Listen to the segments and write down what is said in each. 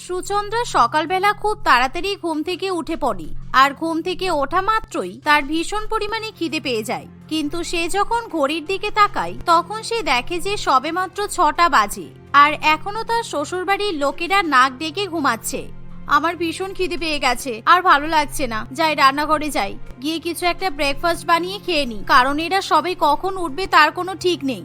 সুচন্দ্রা সকালবেলা খুব তাড়াতাড়ি ঘুম থেকে উঠে পড়ে, আর ঘুম থেকে ওঠা মাত্রই তার ভীষণ পরিমাণে খিদে পেয়ে যায়। কিন্তু সে যখন ঘড়ির দিকে তাকায়, তখন সে দেখে যে সবেমাত্র ছটা বাজে, আর এখনও তার শ্বশুরবাড়ির লোকেরা নাক ডেকে ঘুমাচ্ছে। আমার ভীষণ খিদে পেয়ে গেছে, আর ভালো লাগছে না, যাই রান্নাঘরে যাই। গিয়ে কিছু একটা ব্রেকফাস্ট বানিয়ে খেয়ে নি, কারণ এরা সবাই কখন উঠবে তার কোনো ঠিক নেই।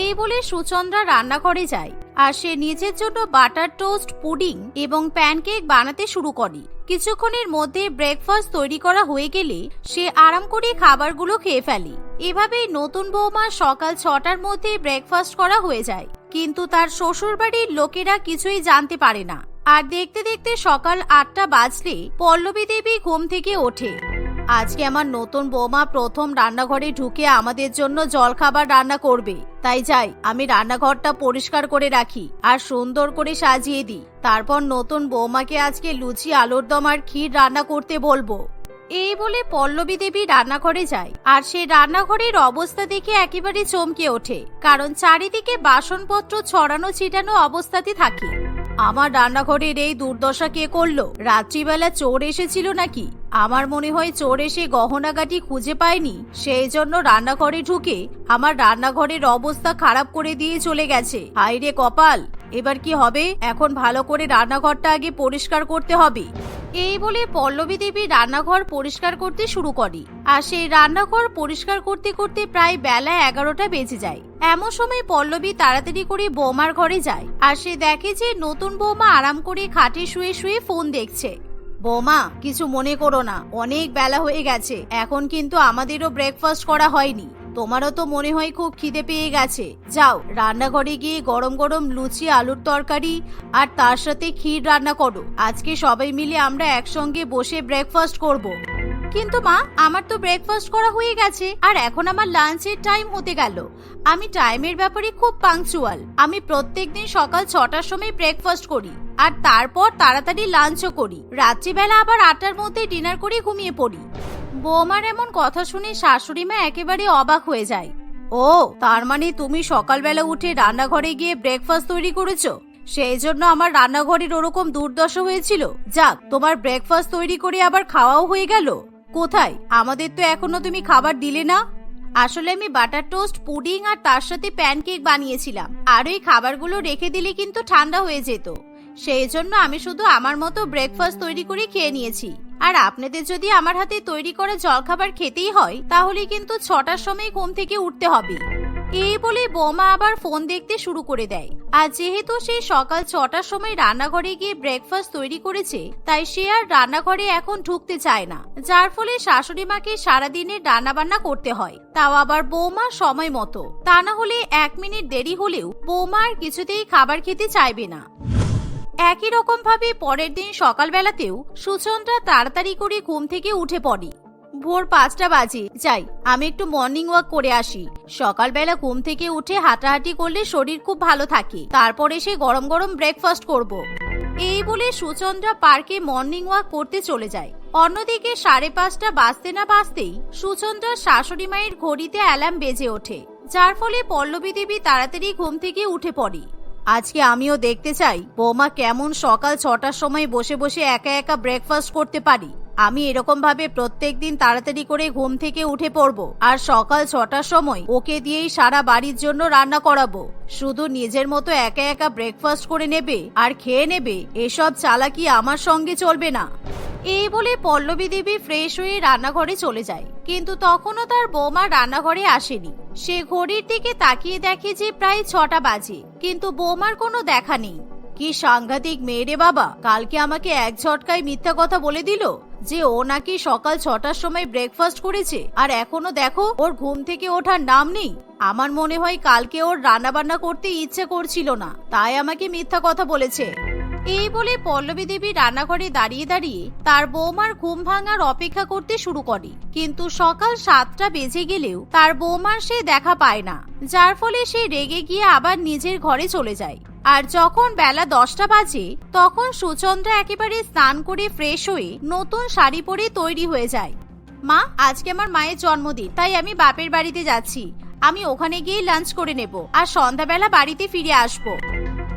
এই বলে সুচন্দ্রা রান্নাঘরে যায়। আর সে নিজের জন্য বাটার টোস্ট, পুডিং এবং প্যানকেক বানাতে শুরু করে। কিছুক্ষণের মধ্যে ব্রেকফাস্ট তৈরি করা হয়ে গেলে সে আরাম করে খাবারগুলো খেয়ে ফেলে। এভাবেই নতুন বৌমা সকাল ছটার মধ্যে ব্রেকফাস্ট করা হয়ে যায়। কিন্তু তার শ্বশুরবাড়ির লোকেরা কিছুই জানতে পারে না। আর দেখতে দেখতে সকাল আটটা বাজলে পল্লবী দেবী ঘুম থেকে ওঠে। আজকে আমার নতুন বৌমা প্রথম রান্নাঘরে ঢুকে আমাদের জন্য জলখাবার রান্না করবে। তাই যাই, আমি রান্নাঘরটা পরিষ্কার করে রাখি আর সুন্দর করে সাজিয়ে দিই। তারপর নতুন বৌমাকে আজকে লুচি, আলুর দম আর ক্ষীর রান্না করতে বলব। এই বলে পল্লবী দেবী রান্নাঘরে যায় আর সে রান্নাঘরের অবস্থা দেখে একেবারে চমকে ওঠে, কারণ চারিদিকে বাসনপত্র ছড়ানো ছিটানো অবস্থাতে থাকে। আমার রান্নাঘরের এই দুর্দশা কে করল? রাত্রিবেলা চোর এসেছিল নাকি? আমার মনে হয় চোর এসে গহনাগাটি খুঁজে পায়নি। সেই জন্য রান্নাঘরে ঢুকে আমার রান্নাঘরের অবস্থা খারাপ করে দিয়ে চলে গেছে। হাইরে কপাল! এবার কি হবে? এখন ভালো করে রান্নাঘরটা আগে পরিষ্কার করতে হবে। এই বলে পল্লবী দেবী রান্নাঘর পরিষ্কার করতে শুরু করে। আর সেই রান্নাঘর পরিষ্কার করতে করতে প্রায় বেলা এগারোটা বেজে যায়। এমন সময় পল্লবী তাড়াতাড়ি করে বৌমার ঘরে যায়। আর সে দেখে যে নতুন বৌমা আরাম করে খাটে শুয়ে শুয়ে ফোন দেখছে। বৌমা, কিছু মনে করো না, অনেক বেলা হয়ে গেছে। এখন কিন্তু আমাদেরও ব্রেকফাস্ট করা হয়নি। তোমারও তো মনে হয় খুব খিদে পেয়ে গেছে। যাও, রান্নাঘরে গিয়ে গরম গরম লুচি, আলুর তরকারি আর তার সাথে ক্ষীর রান্না করো। আজকে সবাই মিলে আমরা একসঙ্গে বসে ব্রেকফাস্ট করব। কিন্তু মা, আমার তো ব্রেকফাস্ট করা হয়ে গেছে আর এখন আমার লাঞ্চের টাইম হতে গেল। আমি টাইমের ব্যাপারে খুব পাংচুয়াল আমি প্রত্যেক দিন সকাল ছটার সময় ব্রেকফাস্ট করি আর তারপর তাড়াতাড়ি লাঞ্চও করি। রাত্রিবেলা আবার আটটার মধ্যে ডিনার করে ঘুমিয়ে পড়ি। বৌমার এমন কথা শুনে শাশুড়ি মা একেবারে অবাক হয়ে যায়। ও, তার মানে তুমি সকালবেলা উঠে রান্নাঘরে গিয়ে ব্রেকফাস্ট তৈরি করেছ? সেই জন্য আমার রান্নাঘরের ওরকম দুর্দশা হয়েছিল। যাক, তোমার ব্রেকফাস্ট তৈরি করে আবার খাওয়াও হয়ে গেল। কোথায়? আমাদের তো এখনও তুমি খাবার দিলে না। আসলে আমি বাটার টোস্ট, পুডিং আর তার সাথে প্যানকেক বানিয়েছিলাম। আর ওই খাবারগুলো রেখে দিলে কিন্তু ঠান্ডা হয়ে যেত। সেই জন্য আমি শুধু আমার মতো ব্রেকফাস্ট তৈরি করে খেয়ে নিয়েছি। আর আপনাদের যদি আমার হাতে তৈরি করা জলখাবার খেতেই হয়, তাহলে কিন্তু ছটার সময় ঘুম থেকে উঠতে হবে। এই বলে বৌমা আবার ফোন দেখতে শুরু করে দেয়। আর যেহেতু সে সকাল ছটার সময় রান্নাঘরে গিয়ে ব্রেকফাস্ট তৈরি করেছে, তাই সে আর রান্নাঘরে এখন ঢুকতে চায় না। যার ফলে শাশুড়ি মাকে সারাদিনের রান্নাবান্না করতে হয়। তাও আবার বৌমা সময় মতো। তা না হলে এক মিনিট দেরি হলেও বৌমা আর কিছুতেই খাবার খেতে চাইবে না। একই রকম ভাবে পরের দিন সকালবেলাতেও সুচন্দ্রা তাড়াতাড়ি করে ঘুম থেকে উঠে পড়ে। ভোর পাঁচটা বাজে। যাই, আমি একটু মর্নিং ওয়াক করে আসি। সকালবেলা ঘুম থেকে উঠে হাঁটাহাঁটি করলে শরীর খুব ভালো থাকে। তারপরে সে গরম গরম ব্রেকফাস্ট করব। এই বলে সুচন্দ্রা পার্কে মর্নিং ওয়াক করতে চলে যায়। অন্যদিকে সাড়ে পাঁচটা বাজতে না বাজতেই সুচন্দ্রার শাশুড়ি মায়ের ঘড়িতে অ্যালার্ম বেজে ওঠে। যার ফলে পল্লবী দেবী তাড়াতাড়ি ঘুম থেকে উঠে পড়ে। আজকে আমিও দেখতে চাই বৌমা কেমন সকাল ছটার সময় বসে বসে একা একা ব্রেকফাস্ট করতে পারি। আমি এরকম ভাবে প্রত্যেক দিন তাড়াতাড়ি করে ঘুম থেকে উঠে পড়ব আর সকাল ছটার সময় ওকে দিয়েই সারা বাড়ির জন্য রান্না করাবো। শুধু নিজের মতো একা একা ব্রেকফাস্ট করে নেবে আর খেয়ে নেবে, এসব চালাকি আমার সঙ্গে চলবে না। এই বলে পল্লবী দেবী ফ্রেশ হয়ে রান্নাঘরে চলে যায়। কিন্তু তখনও তার বৌমা রান্নাঘরে আসেনি। সে ঘড়ির দিকে তাকিয়ে দেখে যে প্রায় ছটা বাজে, কিন্তু বৌমার কোনো দেখা নেই। কি সাংঘাতিক মেয়ে রে বাবা, কালকে আমাকে এক ঝটকায় মিথ্যা কথা বলে দিল যে ও নাকি সকাল ছটার সময় ব্রেকফাস্ট করেছে আর এখনও দেখো ওর ঘুম থেকে ওঠার নাম নেই। আমার মনে হয় কালকে ওর রান্না বান্না করতে ইচ্ছে করছিল না, তাই আমাকে মিথ্যা কথা বলেছে। এই বলে পল্লবী দেবী রান্নাঘরে দাঁড়িয়ে দাঁড়িয়ে তার বৌমার ঘুম ভাঙার অপেক্ষা করতে শুরু করে। কিন্তু সকাল সাতটা বেজে গেলেও তার বৌমার সে দেখা পায় না, যার ফলে সে রেগে গিয়ে আবার নিজের ঘরে চলে যায়। আর যখন বেলা দশটা বাজে, তখন সুচন্দ্রা একেবারে স্নান করে ফ্রেশ হয়ে নতুন শাড়ি পরে তৈরি হয়ে যায়। মা, আজকে আমার মায়ের জন্মদিন, তাই আমি বাপের বাড়িতে যাচ্ছি। আমি ওখানে গিয়ে লাঞ্চ করে নেব, আর সন্ধ্যাবেলা বাড়িতে ফিরে আসব।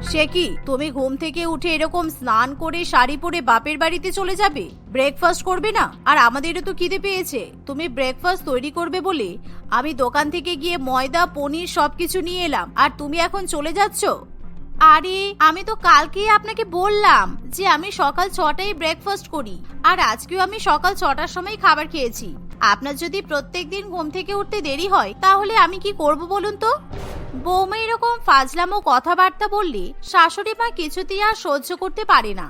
সে কি, তুমি ঘুম থেকে উঠে এরকম স্নান করে শাড়ি পরে বাপের বাড়িতে চলে যাবে? ব্রেকফাস্ট করবে না? আর আমাদেরও তো খিদে পেয়েছে। তুমি ব্রেকফাস্ট তৈরি করবে বলে আমি দোকান থেকে গিয়ে ময়দা, পনির সবকিছু নিয়ে এলাম। আর তুমি এখন চলে যাচ্ছ? আরে, আমি তো কালকেই আপনাকে বললাম যে আমি সকাল ছটায় ব্রেকফাস্ট করি। আর আজকেও আমি সকাল ছটার সময় খাবার খেয়েছি। আপনার যদি প্রত্যেক দিন ঘুম থেকে উঠতে দেরি হয়, তাহলে আমি কি করব বলুন তো? বৌমা এরকম ফাজলামো কথাবার্তা বললে শাশুড়ি মা কিছুতেই আর সহ্য করতে পারে না।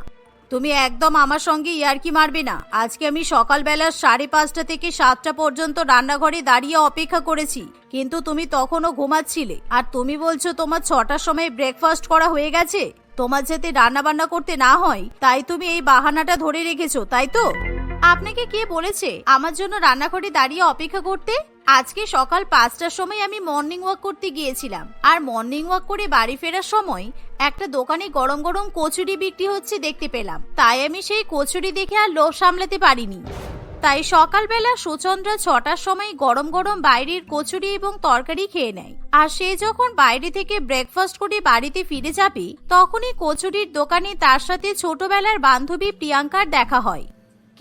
তুমি একদম আমার সঙ্গে ইয়ার্কি মারবে না। আজকে আমি সকালবেলা সাড়ে পাঁচটা থেকে সাতটা পর্যন্ত রান্নাঘরে দাঁড়িয়ে অপেক্ষা করেছি। কিন্তু তুমি তখনও ঘুমাচ্ছিলে। আর তুমি বলছো তোমার ছটার সময় ব্রেকফাস্ট করা হয়ে গেছে? তোমার যাতে রান্না বান্না করতে না হয়, তাই তুমি এই বাহানাটা ধরে রেখেছো, তাই তো? আপনাকে কে বলেছে আমার জন্য রান্নাঘরে দাঁড়িয়ে অপেক্ষা করতে? আজকে সকাল পাঁচটার সময় আমি মর্নিং ওয়াক করতে গিয়েছিলাম। আর মর্নিং ওয়াক করে বাড়ি ফেরার সময় একটা দোকানে গরম গরম কচুরি বিক্রি হচ্ছে দেখতে পেলাম। তাই আমি সেই কচুরি দেখে আর লোভ সামলাতে পারিনি। তাই সকালবেলা সুচন্দ্রা ছটার সময় গরম গরম বাইরের কচুরি এবং তরকারি খেয়ে নেয়। আর সে যখন বাইরে থেকে ব্রেকফাস্ট করে বাড়িতে ফিরে যাবে, তখনই কচুরির দোকানে তার সাথে ছোটবেলার বান্ধবী প্রিয়াঙ্কার দেখা হয়।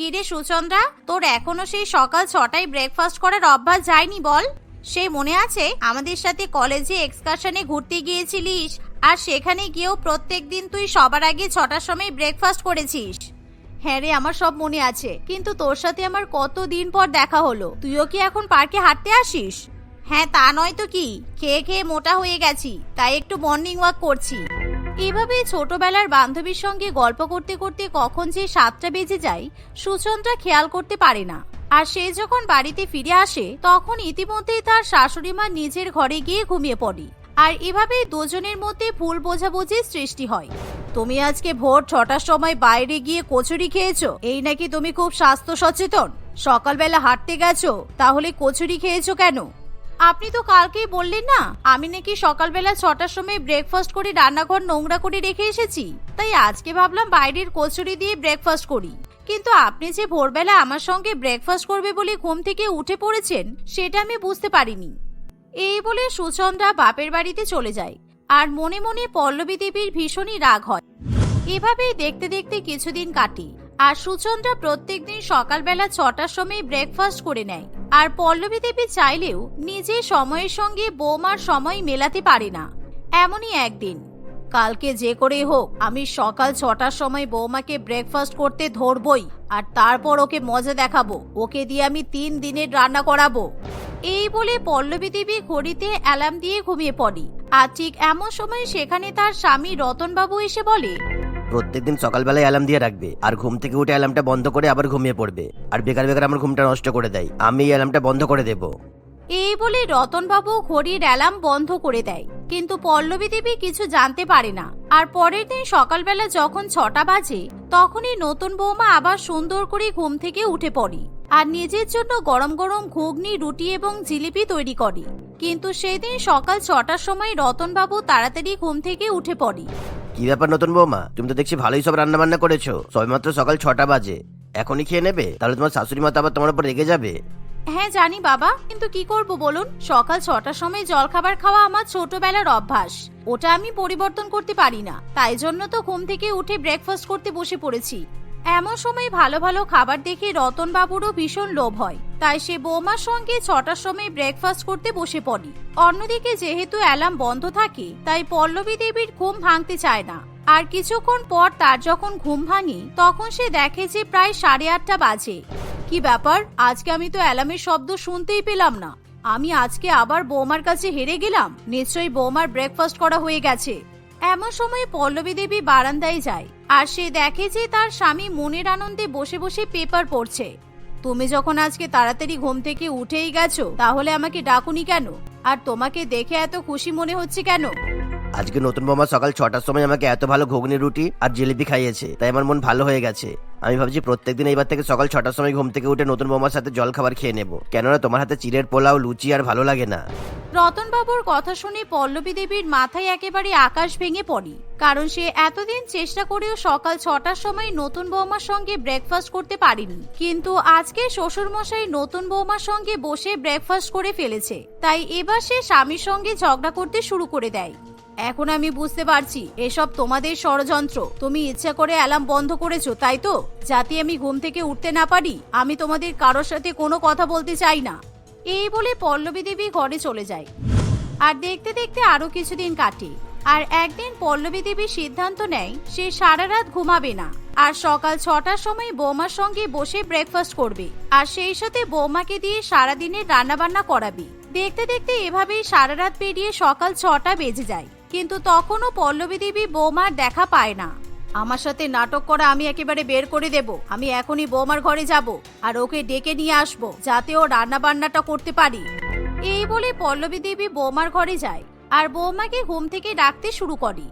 কিরে সুচন্দ্রা? তোর এখনও সেই সকাল ছটায় ব্রেকফাস্ট করার অভ্যাস যায়নি বল? সে মনে আছে আমাদের সাথে কলেজে এক্সকারশনে ঘুরতে গিয়েছিলিস, আর সেখানে গিয়েও প্রত্যেক দিন তুই সবার আগে ছটার সময় ব্রেকফাস্ট করেছিস। হ্যাঁ রে, আমার সব মনে আছে। কিন্তু তোর সাথে আমার কত দিন পর দেখা হলো? তুইও কি এখন পার্কে হাঁটতে আসিস? হ্যাঁ তা নয় তো কি? খেয়ে খেয়ে মোটা হয়ে গেছি, তাই একটু মর্নিং ওয়াক করছি। এভাবে ছোটবেলার বান্ধবীর সঙ্গে গল্প করতে করতে কখন যে সাতটা বেজে যায়, সুচন্দ্রা খেয়াল করতে পারে না। আর সে যখন বাড়িতে ফিরে আসে, তখন ইতিমধ্যেই তার শাশুড়ি মা নিজের ঘরে গিয়ে ঘুমিয়ে পড়ে। আর এভাবেই দুজনের মধ্যে ভুল বোঝাবুঝির সৃষ্টি হয়। তুমি আজকে ভোর ছটার সময় বাইরে গিয়ে কচুরি খেয়েছো? এই নাকি তুমি খুব স্বাস্থ্য সচেতন? সকালবেলা হাঁটতে গেছো? তাহলে কচুরি খেয়েছো কেন? আপনি তো কালকেই বললেন না, আমি নাকি সকালবেলা ছটার সময় ব্রেকফাস্ট করে রান্নাঘর নোংরা করে রেখে এসেছি। তাই আজকে ভাবলাম বাইরের কচুরি দিয়ে ব্রেকফাস্ট করি। কিন্তু আপনি যে ভোরবেলা আমার সঙ্গে ব্রেকফাস্ট করবে বলে ঘুম থেকে উঠে পড়েছেন, সেটা আমি বুঝতে পারিনি। এই বলে সুচন্দ্রা বাপের বাড়িতে চলে যায়, আর মনে মনে পল্লবী দেবীর ভীষণই রাগ হয়। এভাবেই দেখতে দেখতে কিছুদিন কাটে আর সুচন্দ্রা প্রত্যেক দিন সকালবেলা ছটার সময় ব্রেকফাস্ট করে নেয়। আর পল্লবী দেবী চাইলেও নিজে সময়ের সঙ্গে বৌমার সময় মেলাতে পারে না। এমনই একদিন। কালকে যে করেই হোক, আমি সকাল ছটার সময় বৌমাকে ব্রেকফাস্ট করতে ধরবই, আর তারপর ওকে মজা দেখাবো। ওকে দিয়ে আমি তিন দিনের রান্না করাবো। এই বলে পল্লবী দেবী ঘড়িতে অ্যালার্ম দিয়ে ঘুমিয়ে পড়ি। আর ঠিক এমন সময় সেখানে তার স্বামী রতনবাবু এসে বলে প্রত্যেকদিন সকালবেলায় অ্যালার্ম দিয়ে রাখবে। আর ঘুম থেকে উঠে অ্যালার্মটা বন্ধ করে আবার ঘুমিয়ে পড়বে। আর বেকার বেকার আমার ঘুমটা নষ্ট করে দেয়। আমি এই অ্যালার্মটা বন্ধ করে দেব। এই বলে রতনবাবু ঘড়ির অ্যালার্ম বন্ধ করে দেয়। কিন্তু পল্লবী দেবী কিছু জানতে পারে না। আর পরের দিন সকালবেলা যখন ছটা বাজে, তখনই নতুন বৌমা আবার সুন্দর করে ঘুম থেকে উঠে পড়ে। আর নিজের জন্য গরম গরম ঘুগনি, রুটি এবং জিলিপি তৈরি করে। কিন্তু সেদিন সকাল ছটার সময় রতনবাবু তাড়াতাড়ি ঘুম থেকে উঠে পড়ে। কি ব্যাপার নতুন বৌমা? তুমি তো দেখছি ভালোই সব রান্না বান্না করেছ। সবেমাত্র সকাল ছটা বাজে। এখনই খেয়ে নেবে? তাহলে তোমার শাশুড়ি মা তো আবার তোমার উপর রেগে যাবে। হ্যাঁ জানি বাবা। কিন্তু কি করব বলুন? সকাল ছটার সময় জলখাবার খাওয়া আমার ছোটবেলার অভ্যাস। ওটা আমি পরিবর্তন করতে পারি না। তাই জন্য তো ঘুম থেকে উঠে ব্রেকফাস্ট করতে বসে পড়েছি। এমন সময় ভালো ভালো খাবার দেখে রতন বাবুরও ভীষণ লোভ হয়। তাই সে বৌমার সঙ্গে ছটার সময় ব্রেকফাস্ট করতে বসে পড়ে। অন্যদিকে যেহেতু অ্যালার্ম বন্ধ থাকে, তাই পল্লবী দেবীর ঘুম ভাঙতে চায় না। আর কিছুক্ষণ পর তার যখন ঘুম ভাঙে, তখন সে দেখে যে প্রায় সাড়ে আটটা বাজে। কি ব্যাপার? আজকে আমি তো অ্যালার্মের শব্দ শুনতেই পেলাম না। আমি আজকে আবার বৌমার কাছে হেরে গেলাম? নিশ্চয়ই বৌমার ব্রেকফাস্ট করা হয়ে গেছে। এমন সময় পল্লবী দেবী বারান্দায় যায়, আর সে দেখে যে তার স্বামী মনের আনন্দে বসে বসে পেপার পড়ছে। তুমি যখন আজকে তাড়াতাড়ি ঘুম থেকে উঠেই গেছো, তাহলে আমাকে ডাকুনি কেন? আর তোমাকে দেখে এত খুশি মনে হচ্ছে কেন? আজকে নতুন বৌমা সকাল ছটার সময় আমাকে এত ভালো ঘুগনি, রুটি আর জিলিপি খাইয়েছে, তাই আমার মন ভালো হয়ে গেছে। আমি ভাবছি প্রত্যেকদিন এইবার থেকে সকাল ছটার সময় ঘুম থেকে উঠে নতুন বৌমার সাথে জল খাবার খেয়ে নেব। কেননা তোমার হাতে চিড়ের পোলাও, লুচি আর ভালো লাগে না। রতনবাবুর কথা শুনে পল্লবী দেবীর মাথায় একেবারে আকাশ ভেঙে পড়ে, কারণ সে এতদিন চেষ্টা করেও সকাল ছটার সময় নতুন বৌমার সঙ্গে ব্রেকফাস্ট করতে পারেনি। কিন্তু আজকে শ্বশুর মশাই নতুন বৌমার সঙ্গে বসে ব্রেকফাস্ট করে ফেলেছে, তাই এবার সে স্বামীর সঙ্গে ঝগড়া করতে শুরু করে দেয়। এখন আমি বুঝতে পারছি, এসব তোমাদের ষড়যন্ত্র। তুমি ইচ্ছা করে অ্যালার্ম বন্ধ করেছ, তাই তো? যাতে আমি ঘুম থেকে উঠতে না পারি, আমি তোমাদের কারোর সাথে কোনো কথা বলতে চাই না। এই বলে পল্লবী দেবী ঘরে চলে যায়। আর দেখতে দেখতে আরও কিছুদিন কাটে। আর একদিন পল্লবী দেবী সিদ্ধান্ত নেয়, সে সারা রাত ঘুমাবে না। আর সকাল ছটার সময় বৌমার সঙ্গে বসে ব্রেকফাস্ট করবে। আর সেই সাথে বৌমাকে দিয়ে সারাদিনের রান্নাবান্না করাবে। দেখতে দেখতে এভাবেই সারা রাত পেরিয়ে সকাল ছটা বেজে যায়। কিন্তু তখনও পল্লবী দেবী বৌমার দেখা পায় না। আমার সাথে নাটক করা আমি একেবারে বের করে দেব। আমি এখনই বৌমার ঘরে যাব আর ওকে ডেকে নিয়ে আসব যাতে ও রান্না বান্নাটা করতে পারি। এই বলে পল্লবী দেবী বৌমার ঘরে যায় আর বৌমাকে ঘুম থেকে ডাকতে শুরু করে।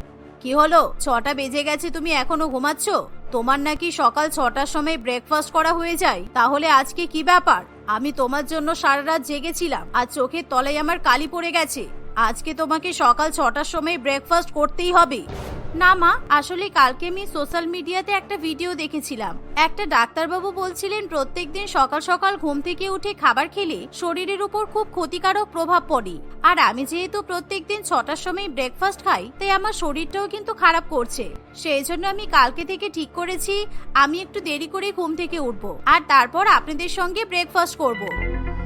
কি হলো? ছটা বেজে গেছে, তুমি এখনও ঘুমাচ্ছ? তোমার নাকি সকাল ছটার সময় ব্রেকফাস্ট করা হয়ে যায়। তাহলে আজকে কি ব্যাপার? আমি তোমার জন্য সারা রাত জেগেছিলাম আর চোখের তলায় আমার কালি পড়ে গেছে। আজকে তোমাকে সকাল ছটার সময় ব্রেকফাস্ট করতেই হবে। না মা, আসলে কালকে আমি সোশ্যাল মিডিয়াতে একটা ভিডিও দেখেছিলাম। একটা ডাক্তারবাবু বলছিলেন প্রত্যেক দিন সকাল সকাল ঘুম থেকে উঠে খাবার খেলে শরীরের উপর খুব ক্ষতিকারক প্রভাব পড়ে। আর আমি যেহেতু প্রত্যেক দিন ছটার সময় ব্রেকফাস্ট খাই, তাই আমার শরীরটাও কিন্তু খারাপ করছে। সেই জন্য আমি কালকে থেকে ঠিক করেছি, আমি একটু দেরি করে ঘুম থেকে উঠব। আর তারপর আপনাদের সঙ্গে ব্রেকফাস্ট করব।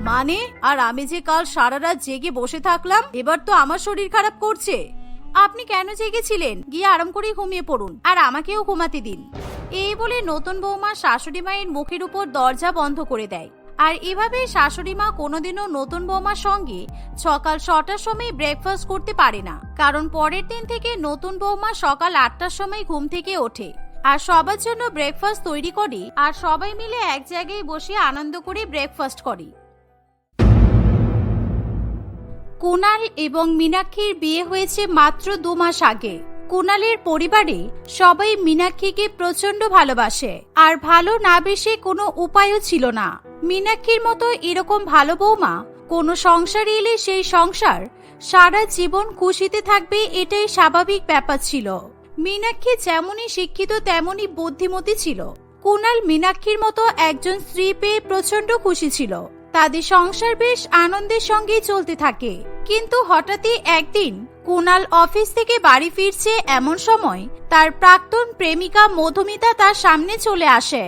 মানে? আর আমি যে কাল সারা রাত জেগে বসে থাকলাম, এবার তো আমার শরীর খারাপ করছে। আপনি কেন জেগেছিলেন? গিয়ে আরাম করে ঘুমিয়ে পড়ুন। আর আমাকেও ঘুমাতে দিন। এই বলে নতুন বৌমা শাশুড়ি মায়ের মুখের উপর দরজা বন্ধ করে দেয়। আর এভাবে শাশুড়ি মা কোনোদিনও নতুন বৌমার সঙ্গে সকাল ছটার সময় ব্রেকফাস্ট করতে পারে না। কারণ পরের দিন থেকে নতুন বৌমা সকাল আটটার সময় ঘুম থেকে ওঠে। আর সবার জন্য ব্রেকফাস্ট তৈরি করে। আর সবাই মিলে এক জায়গায় বসে আনন্দ করে ব্রেকফাস্ট করে। কুনাল এবং মীনাক্ষীর বিয়ে হয়েছে মাত্র দু মাস আগে। কুনালের পরিবারে সবাই মীনাক্ষীকে প্রচণ্ড ভালোবাসে, আর ভালো না বেশে কোনো উপায়ও ছিল না। মীনাক্ষীর মতো এরকম ভালো বৌমা কোনো সংসারে এলে সেই সংসার সারা জীবন খুশিতে থাকবে এটাই স্বাভাবিক ব্যাপার ছিল। মীনাক্ষী যেমনই শিক্ষিত, তেমনই বুদ্ধিমতী ছিল। কুনাল মীনাক্ষীর মতো একজন স্ত্রী পেয়ে প্রচণ্ড খুশি ছিল। তাদের সংসার বেশ আনন্দের সঙ্গেই চলতে থাকে। কিন্তু হঠাৎই একদিন কুনাল অফিস থেকে বাড়ি ফিরছে এমন সময় তার প্রাক্তন প্রেমিকা মধুমিতা তার সামনে চলে আসে।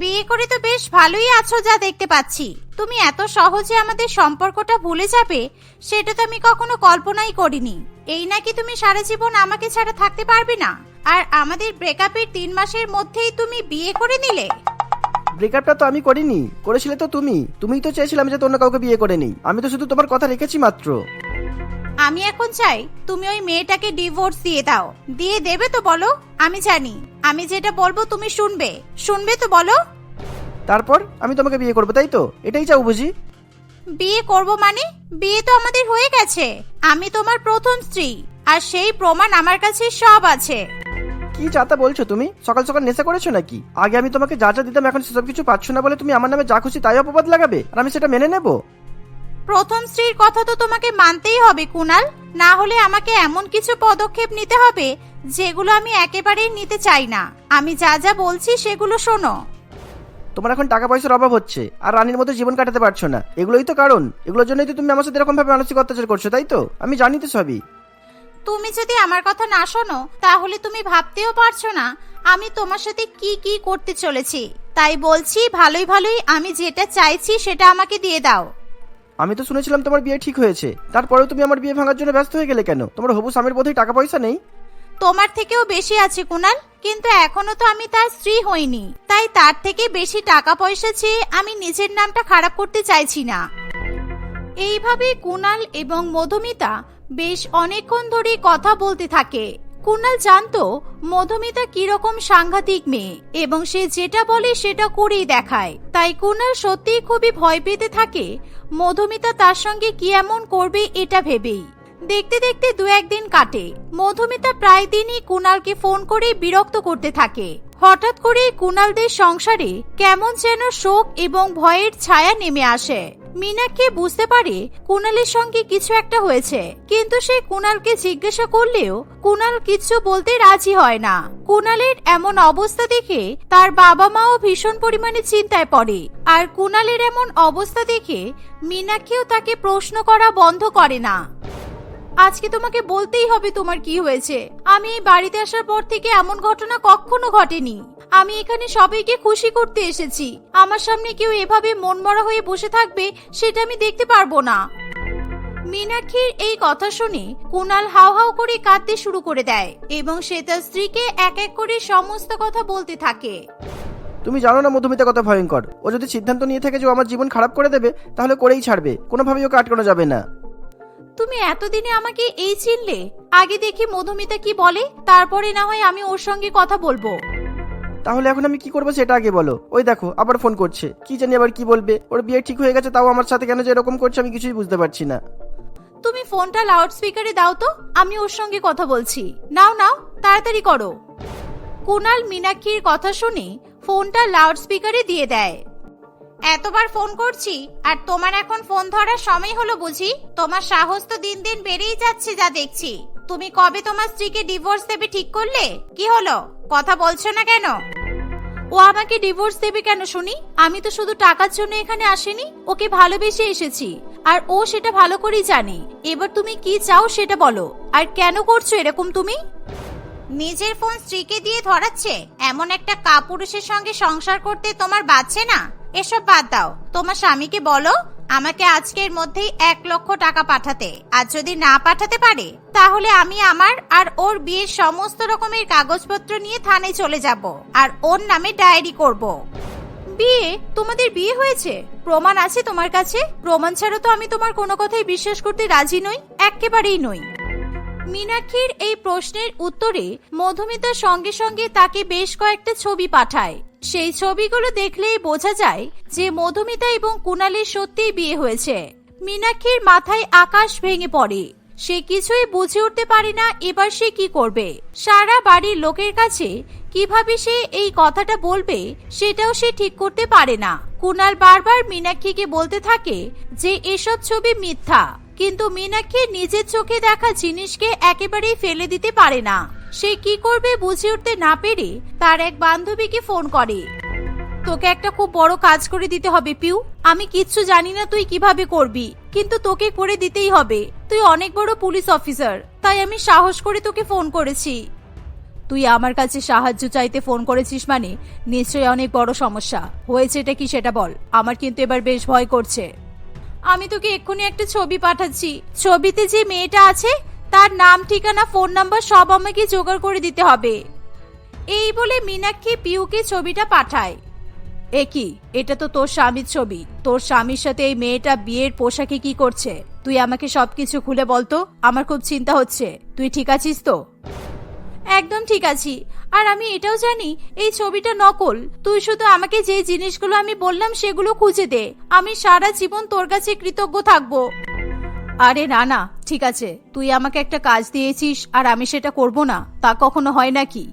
বিয়ে করে তো বেশ ভালোই আছো যা দেখতে পাচ্ছি। তুমি এত সহজে আমাদের সম্পর্কটা ভুলে যাবে, সেটা তো আমি কখনো কল্পনাই করিনি। এই নাকি তুমি সারা জীবন আমাকে ছাড়া থাকতে পারবে না? আর আমাদের ব্রেকআপের তিন মাসের মধ্যেই তুমি বিয়ে করে নিলে? ব্রেকআপটা তো আমি করিনি। করেছিলে তো তুমি। তুমিই তো চেয়েছিলে আমি যাতে অন্য কাউকে বিয়ে করে নেই। আমি তো শুধু তোমার কথা রেখেছি মাত্র। আমি এখন চাই তুমি ওই মেয়েটাকে ডিভোর্স দিয়ে দাও। দিয়ে দেবে তো বলো? আমি জানি। আমি যেটা বলব তুমি শুনবে। শুনবে তো বলো? তারপর আমি তোমাকে বিয়ে করব তাই তো? এটাই চাও বুঝি? বিয়ে করব মানে? বিয়ে তো আমাদের হয়ে গেছে। আমি তোমার প্রথম স্ত্রী। আর সেই প্রমাণ আমার কাছে সব আছে। কি চাতা বলছো তুমি? সকাল সকাল নেশা করেছ নাকি? আগে আমি তোমাকে যা যা দিতাম এখন সেসব কিছু পাচ্ছ না বলে তুমি আমার নামে যা খুশি তাই অপবাদ লাগাবে? আর আমি সেটা মেনে নেব? প্রথম স্ত্রীর কথা তো তোমাকে মানতেই হবে কুনাল। না হলে আমাকে এমন কিছু পদক্ষেপ নিতে হবে যেগুলো আমি একেবারেই নিতে চাই না। আমি যা যা বলছি সেগুলো শোনো। তোমার এখন টাকা পয়সার অভাব হচ্ছে আর রানীর মতো জীবন কাটাতে পারছ না। এগুলোই তো কারণ। এগুলোর জন্যই তো তুমি আমার সাথে এরকম ভাবে মানসিক অত্যাচার করছ তাই তো? আমি জানি তো সবই। তুমি যদি আমার কথা না শোনো তাহলে তুমি ভাবতেও পারছ না আমি তোমার সাথে কি কি করতে চলেছি। তাই বলছি ভালোই ভালোই আমি যেটা চাইছি সেটা আমাকে দিয়ে দাও। আমি তো শুনেছিলাম তোমার বিয়ে ঠিক হয়েছে। তারপরেও তুমি আমার বিয়ে ভাঙার জন্য ব্যস্ত হয়ে গেলে কেন? তোমার হবু স্বামীর বোধহয় টাকা পয়সা নেই। তোমার থেকেও বেশি আছে কুনাল কিন্তু এখনও তো আমি তার স্ত্রী হইনি। তাই তার থেকে বেশি টাকা পয়সা চেয়ে আমি নিজের নামটা খারাপ করতে চাইছি না। এইভাবে কুনাল এবং মধুমিতা বেশ অনেকক্ষণ ধরে কথা বলতে থাকে। কুনাল জানতো, মধুমিতা কীরকম সাংঘাতিক মেয়ে এবং সে যেটা বলে সেটা করেই দেখায়। তাই কুনাল সত্যিই খুবই ভয় পেতে থাকে, মধুমিতা তার সঙ্গে কি এমন করবে এটা ভেবেই। দেখতে দেখতে দু একদিন কাটে। মধুমিতা প্রায় দিনই কুনালকে ফোন করে বিরক্ত করতে থাকে। হঠাৎ করে কুনালদের সংসারে কেমন যেন শোক এবং ভয়ের ছায়া নেমে আসে। মিনাকে বুঝতে পারে কুনালের সঙ্গে কিছু একটা হয়েছে, কিন্তু সে কুণালকে জিজ্ঞাসা করলেও কুণাল কিছু বলতে রাজি হয় না। কুনালের এমন অবস্থা দেখে তার বাবা মাও ভীষণ পরিমাণে চিন্তায় পড়ে, আর কুনালের এমন অবস্থা দেখে মিনাকেও তাকে প্রশ্ন করা বন্ধ করে না। আজকে তোমাকে বলতেই হবে তোমার কি হয়েছে। আমি এই বাড়িতে আসার পর থেকে এমন ঘটনা কখনো ঘটেনি। আমি এখানে সবাইকে খুশি করতে এসেছি। আমার সামনে কেউ এভাবে মনমরা হয়ে বসে থাকবে, সেটা আমি দেখতে পারব না। মীনাক্ষীর এই কথা শুনে কুনাল হাও হাও করে কাঁদতে শুরু করে দেয় এবং সে তার স্ত্রীকে এক এক করে সমস্ত কথা বলতে থাকে। তুমি জানো না মধুমিতা কত ভয়ঙ্কর। ও যদি সিদ্ধান্ত নিয়ে থাকে যে ও আমার জীবন খারাপ করে দেবে, তাহলে করেই ছাড়বে। কোনোভাবেই ওকে আটকানো যাবে না। তুমি এতদিনে আমাকে এই চিনলে? আগে দেখি মধুমিতা কি বলে তারপরে না হয় আমি ওর সঙ্গে কথা বলব। তাহলে এখন আমি কি করব সেটা আগে বলো। ওই দেখো আবার ফোন করছে। কি জানি আবার কি বলবে? ওর বিয়ে ঠিক হয়ে গেছে তাও আমার সাথে কেন যে এরকম করছে আমি কিছুই বুঝতে পারছি না। তুমি ফোনটা লাউড স্পিকারে দাও তো আমি ওর সঙ্গে কথা বলছি। নাও নাও তাড়াতাড়ি করো। কুনাল মীনাক্ষীর কথা শুনে ফোনটা লাউড স্পিকারে দিয়ে দেয়। এতবার ফোন করছি, আর তোমার এখন ফোন ধরার সময় হলো বুঝি? তোমার সাহস তো দিন দিন বেড়েই যাচ্ছে যা দেখছি। তুমি কবে তোমার স্ত্রীকে ডিভোর্স দেবে ঠিক করলে? কি হলো? কথা বলছো না কেন? ও আমাকে ডিভোর্স দেবে কেন শুনি? আমি তো শুধু টাকার জন্য এখানে আসিনি, ওকে ভালোবেসে এসেছি। আর ও সেটা ভালো করেই জানে। এবার তুমি কি চাও সেটা বলো। আর কেন করছ এরকম তুমি? নিজের ফোন স্ত্রীকে দিয়ে ধরাচ্ছে? এমন একটা কাপুরুষের সঙ্গে সংসার করতে তোমার বাচ্ছে না? এসব বাদ দাও। তোমার স্বামীকে বলো, আমাকে আজকের মধ্যেই এক লক্ষ টাকা পাঠাতে। আর যদি না পাঠাতে পারে, তাহলে আমি আমার আর ওর বিয়ের সমস্ত রকমের কাগজপত্র নিয়ে থানায় চলে যাব। আর ওর নামে ডায়েরি করব। বিয়ে? তোমাদের বিয়ে হয়েছে? প্রমাণ আছে তোমার কাছে? প্রমাণ ছাড়া তো আমি তোমার কোনো কথাই বিশ্বাস করতে রাজি নই। একেবারেই নই। মীনাক্ষীর এই প্রশ্নের উত্তরে মধুমিতার সঙ্গে সঙ্গে তাকে বেশ কয়েকটা ছবি পাঠায়। সেই ছবিগুলো দেখলেই বোঝা যায় যে মধুমিতা এবং কুণালের সত্যিই বিয়ে হয়েছে। মীনাক্ষীর মাথায় আকাশ ভেঙে পড়ে। সে কিছুই বুঝে উঠতে পারে না এবার সে কি করবে। সারা বাড়ির লোকের কাছে কীভাবে সে এই কথাটা বলবে সেটাও সে ঠিক করতে পারে না। কুণাল বারবার মীনাক্ষীকে বলতে থাকে যে, এসব ছবি মিথ্যা। কিন্তু মীনাক্ষী নিজের চোখে দেখা জিনিসকে একেবারেই ফেলে দিতে পারে না। সে কি করবে বুঝে উঠতে না পেরে তার এক বান্ধবীকে ফোন করে। তোকে একটা খুব বড় কাজ করে দিতে হবে, পিউ। আমি কিচ্ছু জানি না তুই কীভাবে করবি, কিন্তু তোকে করে দিতেই হবে। তুই অনেক বড় পুলিশ অফিসার, তাই আমি সাহস করে তোকে ফোন করেছি। তুই আমার কাছে সাহায্য চাইতে ফোন করেছিস মানে? নিশ্চয়ই অনেক বড় সমস্যা। হয়েছে এটা কি সেটা বল। আমার কিন্তু এবার বেশ ভয় করছে। আমি তোকে এক্ষুনি একটা ছবি পাঠাচ্ছি। ছবিতে যে মেয়েটা আছে, তার নাম, ঠিকানা, ফোন নাম্বার সব আমাকে জোগাড় করে দিতে হবে। এই বলে মীনাক্ষী পিউকে ছবিটা পাঠায়। এ কি? এটা তো তোর স্বামীর ছবি। তোর স্বামীর সাথে এই মেয়েটা বিয়ের পোশাকে কি করছে? তুই আমাকে সবকিছু খুলে বলতো আমার খুব চিন্তা হচ্ছে। তুই ঠিক আছিস তো? একদম ঠিক আছি। আর আমি এটাও জানি, এই ছবিটা নকল। তুই শুধু আমাকে যে জিনিসগুলো আমি বললাম সেগুলো খুঁজে দে। আমি সারা জীবন তোর কাছে কৃতজ্ঞ থাকব। আরে না না, ঠিক আছে। তুই আমাকে একটা কাজ দিয়েছিস আর আমি সেটা করব না। তা কখনো হয় নাকি?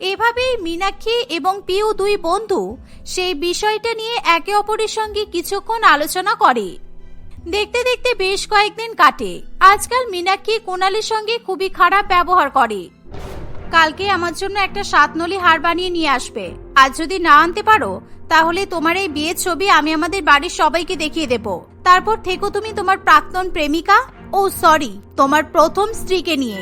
এভাবেই মীনাক্ষী এবং পিউ দুই বন্ধু সেই বিষয়টা নিয়ে একে অপরের সঙ্গে কিছুক্ষণ আলোচনা করে। দেখতে দেখতে বেশ কয়েকদিন কাটে। আজকাল মীনাক্ষী কোনালের সঙ্গে খুবই খারাপ ব্যবহার করে। কালকে আমার জন্য একটা সাতনলি হার বানিয়ে নিয়ে আসবে। আর যদি না আনতে পারো তাহলে তোমার এই বিয়ের ছবি আমি আমাদের বাড়ির সবাইকে দেখিয়ে দেব। তারপর থেকো তুমি তোমার প্রাক্তন প্রেমিকা। ও সরি তোমার প্রথম স্ত্রীকে নিয়ে।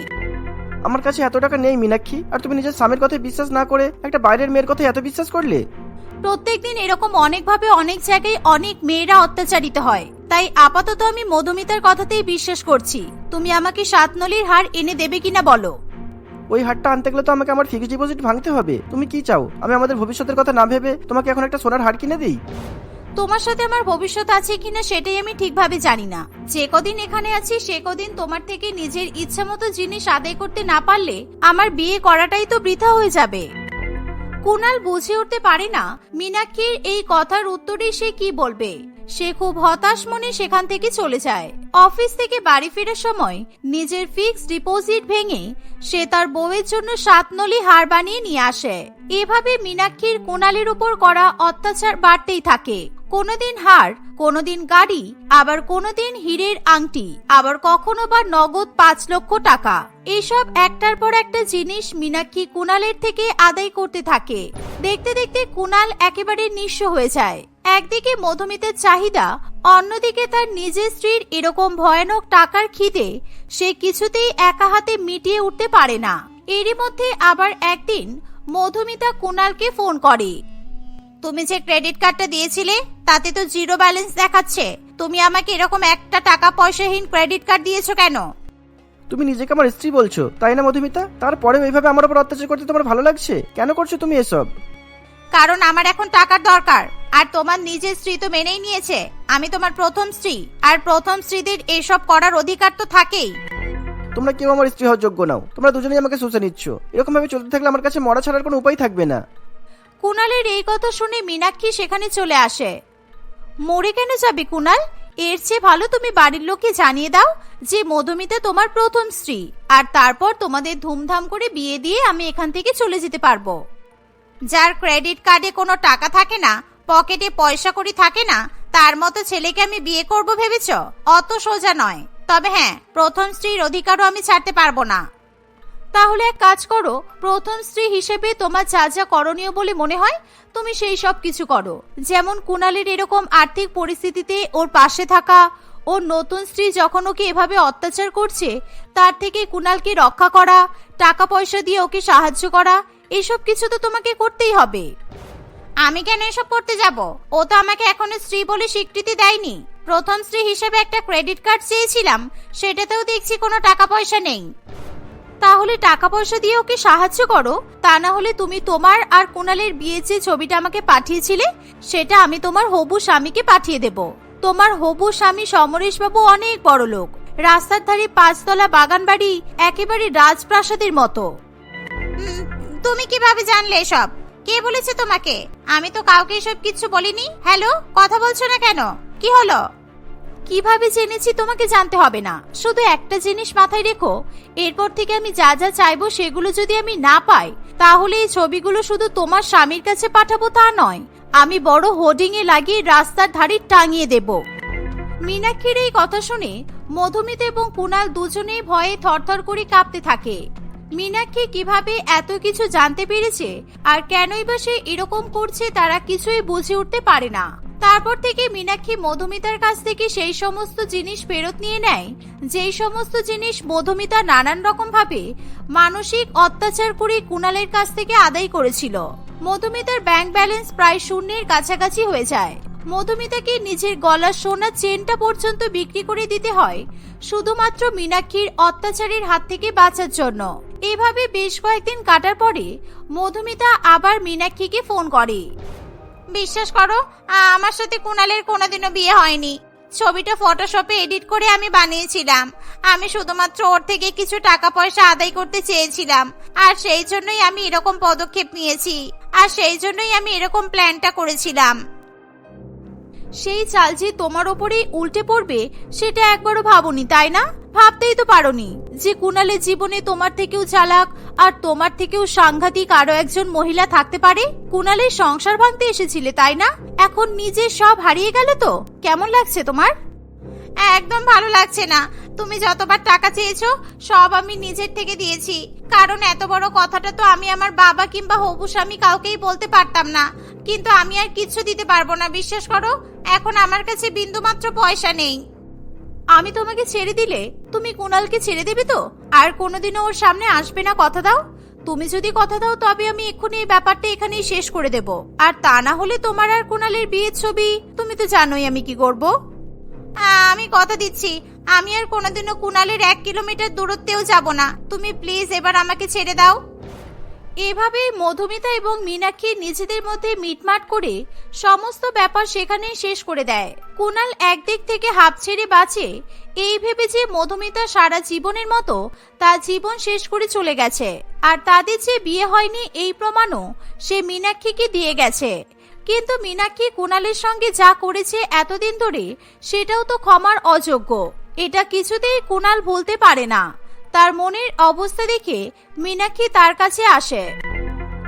আমার কাছে এত টাকা নেই মীনাক্ষী। আর তুমি নিজের স্বামীর কথা বিশ্বাস না করে একটা বাইরের মেয়ের কথা এত বিশ্বাস করলে? প্রত্যেকদিন এরকম অনেকভাবে অনেক জায়গায় অনেক মেয়েরা অত্যাচারিত হয়। তাই আপাতত আমি মধুমিতার কথাতেই বিশ্বাস করছি। তুমি আমাকে সাতনলির হার এনে দেবে কিনা বলো। ওই হারটা আনতে গেলে তো আমাকে আমার ফিক্সড ডিপোজিট ভাঙতে হবে। তুমি কি চাও? আমি আমাদের ভবিষ্যতের কথা না ভেবে তোমাকে এখন একটা সোনার হার কিনে দিই? তোমার সাথে আমার ভবিষ্যৎ আছে কিনা সেটাই আমি ঠিকভাবে জানি না। যে কদিন এখানে আছি, সে কদিন তোমার থেকে নিজের ইচ্ছা মতো জিনিস আদায় করতে না পারলে আমার বিয়ে করাটাই তো বৃথা হয়ে যাবে। কুনাল বুঝে উঠতে পারে না, মীনাক্ষীর এই কথার উত্তরে সে কি বলবে? সে খুব হতাশ মনে সেখান থেকে চলে যায়। অফিস থেকে বাড়ি ফেরার সময় নিজের ফিক্সড ডিপোজিট ভেঙে সে তার বউয়ের জন্য সাতনলি হার বানিয়ে নিয়ে আসে। এভাবে মীনাক্ষীর কোনালের উপর করা অত্যাচার বাড়তেই থাকে। কোনোদিন হার, কোনোদিন গাড়ি, আবার কোনোদিন হীরের আংটি, আবার কখনো বা নগদ পাঁচ লক্ষ টাকা। এসব একটার পর একটা জিনিস মীনাক্ষী কুনালের থেকে আদায় করতে থাকে। দেখতে দেখতে কুনাল একেবারে নিঃস্ব হয়ে যায়। একদিকে মধুমিতের চাহিদা, অন্যদিকে তার নিজের স্ত্রীর এরকম ভয়ানক টাকার খিদে, সে কিছুতেই একা হাতে মিটিয়ে উঠতে পারে না। এরই মধ্যে আবার একদিন মধুমিতা কুণালকে ফোন করে। তুমি যে ক্রেডিট কার্ডটা দিয়েছিলে, তাতে তো জিরো ব্যালেন্স দেখাচ্ছে। তুমি আমাকে এরকম একটা টাকা পয়সাহীন ক্রেডিট কার্ড দিয়েছ কেন? তুমি নিজেকে আমার স্ত্রী বলছো, তাই না মধুমিতা? তারপরেও এইভাবে আমার উপর অত্যাচার করতে তোমার ভালো লাগছে? কেন করছ তুমি এসব? কারণ আমার এখন টাকার দরকার। আর তোমার নিজের স্ত্রী তো মেনেই নিয়েছে। আমি তোমার প্রথম স্ত্রী। আর প্রথম স্ত্রীদের এসব করার অধিকার তো থাকেই। তোমরা কেউ আমার স্ত্রী হওয়ার যোগ্য নাও। তোমরা দুজনেই আমাকে শুষে নিচ্ছ। এরকম ভাবে চলতে থাকলে আমার কাছে মরা ছাড়ার কোনো উপায় থাকবে না। কুণালের এই কথা শুনে মীনাক্ষী সেখানে চলে আসে। মরে কেন যাবে কুণাল? এর চেয়ে ভালো তুমি বাড়ির লোককে জানিয়ে দাও যে মধুমিতা তোমার প্রথম স্ত্রী। আর তারপর তোমাদের ধুমধাম করে বিয়ে দিয়ে আমি এখান থেকে চলে যেতে পারব। যার ক্রেডিট কার্ডে কোনো টাকা থাকে না, পকেটে পয়সা করি থাকে না, তার মতো ছেলেকে আমি বিয়ে করব ভেবেছ? অত সোজা নয়। তবে হ্যাঁ প্রথম স্ত্রীর অধিকারও আমি ছাড়তে পারব না। তাহলে এক কাজ করো, প্রথম স্ত্রী হিসেবে তোমার যা যা করণীয় বলে মনে হয়, তুমি সেই সব কিছু করো। যেমন কুণালের এরকম আর্থিক পরিস্থিতিতে ওর পাশে থাকা ওর নতুন স্ত্রী যখন ওকে এভাবে অত্যাচার করছে, তার থেকে কুণালকে রক্ষা করা, টাকা পয়সা দিয়ে ওকে সাহায্য করা এসব কিছু তো তোমাকে করতেই হবে। আমি কেন এসব করতে যাব? ও তো আমাকে এখনও স্ত্রী বলে স্বীকৃতি দেয়নি। প্রথম স্ত্রী হিসেবে একটা ক্রেডিট কার্ড চেয়েছিলাম সেটাতেও দেখছি কোনো টাকা পয়সা নেই। তাহলে টাকা পয়সা দিয়ে ওকে সাহায্য করো তা না হলে তুমি তোমার আর কুণালের বিয়ে যে ছবিটা আমাকে পাঠিয়েছিলে সেটা আমি তোমার হবু স্বামীকে পাঠিয়ে দেব। তোমার হবু স্বামী সমরেশ বাবু অনেক বড় লোক। রাস্তার ধারে পাঁচতলা বাগান বাড়ি একেবারে রাজপ্রাসাদের মতো। তুমি কীভাবে জানলে এসব? কে বলেছে তোমাকে? আমি তো কাউকে এসব কিছু বলিনি। হ্যালো, কথা বলছো না কেন? কি হলো? কীভাবে জেনেছি তোমাকে জানতে হবে না। শুধু একটা জিনিস মাথায় রেখো, এরপর থেকে আমি যা যা চাইব সেগুলো যদি আমি না পাই, তাহলে এই ছবিগুলো শুধু তোমার স্বামীর কাছে পাঠাবো তা নয়। আমি বড় হোর্ডিং এ লাগিয়ে রাস্তার ধারে টাঙিয়ে দেব। মীনাক্ষীর এই কথা শুনে মধুমিতা এবং কুনাল দুজনেই ভয়ে থরথর করে কাঁপতে থাকে। মীনাক্ষী কীভাবে এত কিছু জানতে পেরেছে? আর কেনই বা সে এরকম করছে তারা কিছুই বুঝে উঠতে পারে না। তারপর থেকে মীনাক্ষী মধুমিতার কাছ থেকে সেই সমস্ত জিনিস ফেরত নিয়ে নেয়। যেই সমস্ত জিনিস মধুমিতা নানান রকম ভাবে মানসিক অত্যাচার করে কুণালের কাছ থেকে আদায় করেছিল। মধুমিতার ব্যাংক ব্যালেন্স প্রায় শূন্যের কাছাকাছি হয়ে যায়। মধুমিতাকে নিজের গলার সোনার চেনটা পর্যন্ত বিক্রি করে দিতে হয়, শুধুমাত্র মীনাক্ষীর অত্যাচারের হাত থেকে বাঁচার জন্য। এভাবে বেশ কয়েকদিন কাটার পরে মধুমিতা আবার মীনাক্ষীকে ফোন করে। বিশ্বাস করো, আমার সাথে কুণালের কোনোদিনও বিয়ে হয়নি। ছবিটা ফটোশপে এডিট করে আমি বানিয়েছিলাম। আমি শুধুমাত্র ওর থেকে কিছু টাকা পয়সা আদায় করতে চেয়েছিলাম। আর সেই জন্যই আমি এরকম পদক্ষেপ নিয়েছি। আর সেই জন্যই আমি এরকম প্ল্যানটা করেছিলাম। সেই চাল যে তোমার ওপরেই উল্টে পড়বে, সেটা একবারও ভাবনি, তাই না? ভাবতেই তো পারোনি যে কুণালের জীবনে তোমার থেকেও চালাক আর তোমার থেকেও সাংঘাতিক আরও একজন মহিলা থাকতে পারে? কুণালের সংসার ভাঙতে এসেছিলে, তাই না? এখন নিজে সব হারিয়ে গেল তো? কেমন লাগছে তোমার? একদম ভালো লাগছে না। তুমি যতবার টাকা চেয়েছো, সব আমি নিজের থেকে দিয়েছি। কারণ এত বড় কথাটা তো আমি আমার বাবা কিংবা হবু স্বামী কাউকেই বলতে পারতাম না। কিন্তু আমি আর কিচ্ছু দিতে পারব না, বিশ্বাস করো? এখন আমার কাছে বিন্দুমাত্র পয়সা নেই। আমি তোমাকে ছেড়ে দিলে? তুমি কুণালকে ছেড়ে দেবে তো? আর কোনোদিনও ওর সামনে আসবে না কথা দাও? তুমি যদি কথা দাও, তবে আমি এক্ষুনি এই ব্যাপারটা এখানেই শেষ করে দেব। আর তা না হলে তোমার আর কুণালের বিয়ের ছবি? তুমি তো জানোই আমি কি করব। আমি কথা দিচ্ছি। আমি আর কোনোদিনও কুণালের এক কিলোমিটার দূরত্বেও যাব না। তুমি প্লিজ এবার আমাকে ছেড়ে দাও। এভাবেই মধুমিতা এবং মীনাক্ষী নিজেদের মধ্যে মিটমাট করে সমস্ত ব্যাপার সেখানেই শেষ করে দেয়। কুণাল একদিক থেকে হাফ ছেড়ে বাঁচে, এই ভেবে যে মধুমিতা সারা জীবনের মতো তার জীবন শেষ করে চলে গেছে। আর তাদের যে বিয়ে হয়নি এই প্রমাণও সে মীনাক্ষীকে দিয়ে গেছে। কিন্তু মীনাক্ষী কুণালের সঙ্গে যা করেছে এতদিন ধরে সেটাও তো ক্ষমার অযোগ্য। এটা কিছুতেই কুণাল ভুলতে পারে না। তার মনের অবস্থা দেখে মীনাক্ষী তার কাছে আসে।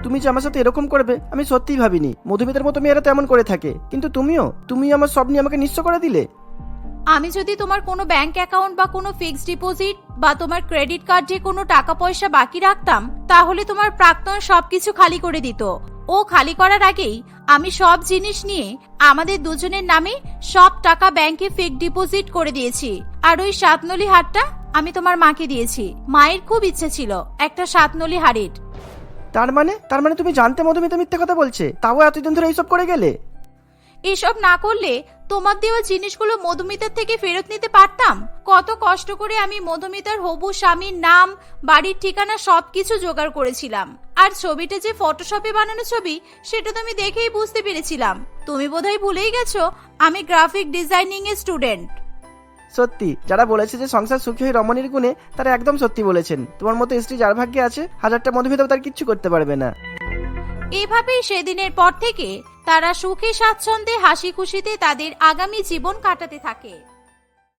তুমি যে আমার সাথে এরকম করবে আমি সত্যিই ভাবিনি। মধুমিতার মতো মেয়েরা তেমন করে থাকে। কিন্তু তুমিও তুমি আমার সব নিয়ে আমাকে নিশ্চয় করে দিলে। আমি যদি তোমার কোনো ব্যাংক অ্যাকাউন্ট বা কোনো ফিক্সড ডিপোজিট বা তোমার ক্রেডিট কার্ডে কোনো টাকা পয়সা বাকি রাখতাম তাহলে তোমার প্রাক্তন সবকিছু খালি করে দিত। ও খালি করার আগেই আমি সব জিনিস নিয়ে আমাদের দুজনের নামে সব টাকা ব্যাংকে ফিক্সড ডিপোজিট করে দিয়েছি। আর ওই সাতনলি হারটা আমি তোমার মাকে দিয়েছি। মায়ের খুব ইচ্ছে ছিল একটা সাতনলি হারের। তার মানে? তার মানে তুমি জানতে মধুমিতা মিথ্যে কথা বলছে? তাও এতদিন ধরে এইসব করে গেলে? এসব না করলে তোমার দেওয়া জিনিসগুলো মধুমিতার থেকে ফেরত নিতে পারতাম? কত কষ্ট করে আমি মধুমিতার হবু স্বামীর নাম বাড়ির ঠিকানা সবকিছু জোগাড় করেছিলাম। আর ছবিটা যে ফটোশপে বানানো ছবি সেটা তো আমি দেখেই বুঝতে পেরেছিলাম। তুমি বোধহয় ভুলেই গেছো আমি গ্রাফিক ডিজাইনিং এর স্টুডেন্ট সত্যি যারা বলেছে যে সংসার সুখী হয় রমণীর গুণে তারা একদম সত্যি বলেছেন। তোমার মতো স্ত্রী যার ভাগ্যে আছে হাজারটা মধুমিতাও তার কিচ্ছু করতে পারবে না। এভাবেই সেদিনের পর থেকে তারা সুখে স্বাচ্ছন্দ্যে হাসি খুশিতে তাদের আগামী জীবন কাটাতে থাকে।